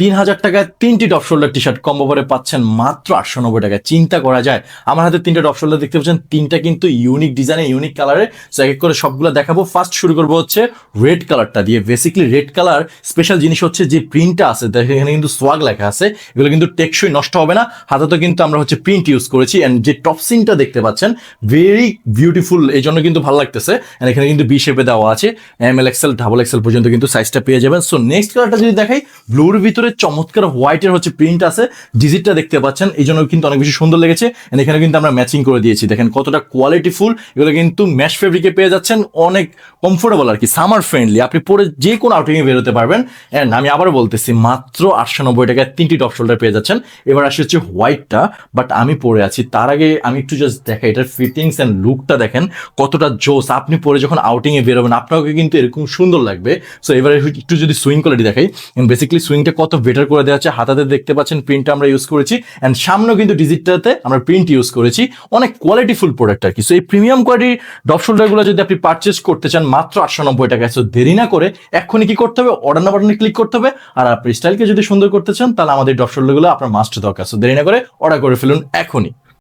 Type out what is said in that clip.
তিন হাজার টাকায় তিনটি drop shoulder T shirt combo করে পাচ্ছেন মাত্র আটশো নব্বই টাকায়। চিন্তা করা যায়। আমার হাতে তিনটা ডপ শোল্ডার দেখতে পাচ্ছেন। তিনটা কিন্তু ইউনিক ডিজাইনে ইউনিক কালারে এক এক করে সবগুলো দেখাবো। ফার্স্ট শুরু করব হচ্ছে রেড কালারটা দিয়ে। বেসিক্যালি রেড কালার স্পেশাল জিনিস হচ্ছে যে প্রিন্টটা আছে এখানে কিন্তু সোয়াগ লেখা আছে। এগুলো কিন্তু টেকসই নষ্ট হবে না। হাতে তো কিন্তু আমরা হচ্ছে প্রিন্ট ইউজ করেছি। অ্যান্ড যে টপ সিনটা দেখতে পাচ্ছেন ভেরি বিউটিফুল এই জন্য কিন্তু ভালো লাগতেছে। And এখানে কিন্তু বি শেপে দেওয়া আছে। M L XL double XL পর্যন্ত কিন্তু সাইজটা পেয়ে যাবেন। সো নেক্সট কালারটা যদি দেখাই ব্লুর ভিতরে চমৎকার হোয়াইটের হচ্ছে প্রিন্ট আছে। ডিজিটটা দেখতে পাচ্ছেন, এই জন্য কিন্তু অনেক বেশি সুন্দর লেগেছে। এখানে কিন্তু আমরা ম্যাচিং করে দিয়েছি। দেখেন কতটা কোয়ালিটি ফুল এগুলো কিন্তু ম্যাশ ফেব্রিকে পেয়ে যাচ্ছেন। অনেক কমফোর্টেবল আর কি সামার ফ্রেন্ডলি আপনি পরে যে কোনো আউটিংয়ে বেরোতে পারবেন। অ্যান্ড আমি আবার বলতেছি, মাত্র আটশো নব্বই টাকায় তিনটি টপ শোল্ডার পেয়ে যাচ্ছেন। এবার আসি হচ্ছে হোয়াইটটা বাট আমি পরে আছি। তার আগে আমি একটু জাস্ট দেখাই, এটার ফিটিংস অ্যান্ড লুকটা দেখেন, কতটা জোস। আপনি পরে যখন আউটিংয়ে বেরোবেন, আপনাকে কিন্তু এরকম সুন্দর লাগবে। সো এবারে একটু যদি সুইং কোয়ালিটি দেখাই বেসিক্যালি সুইংটা কত বেটার করে দেওয়া হচ্ছে। হাতাতে দেখতে পাচ্ছেন প্রিন্টটা আমরা ইউজ করেছি। অ্যান্ড সামনেও কিন্তু ডিজিটটাতে আমরা প্রিন্ট ইউজ করেছি। অনেক কোয়ালিটিফুল প্রোডাক্ট আর কি। সো এই প্রিমিয়াম কোয়ালিটির ডপ শোল্ডারগুলো যদি আপনি পারচেস করতে চান মাত্র আটশো নব্বই টাকায়। সো দেরি না করে এক্ষুনি কি করতে হবে? অর্ডার না বাটনে ক্লিক করতে হবে। আর আপনি স্টাইলকে যদি সুন্দর করতে চান, তাহলে আমাদের ডপ শোল্ডারগুলো আপনার মাস্ট দরকার। সো দেরি না করে অর্ডার করে ফেলুন এখনই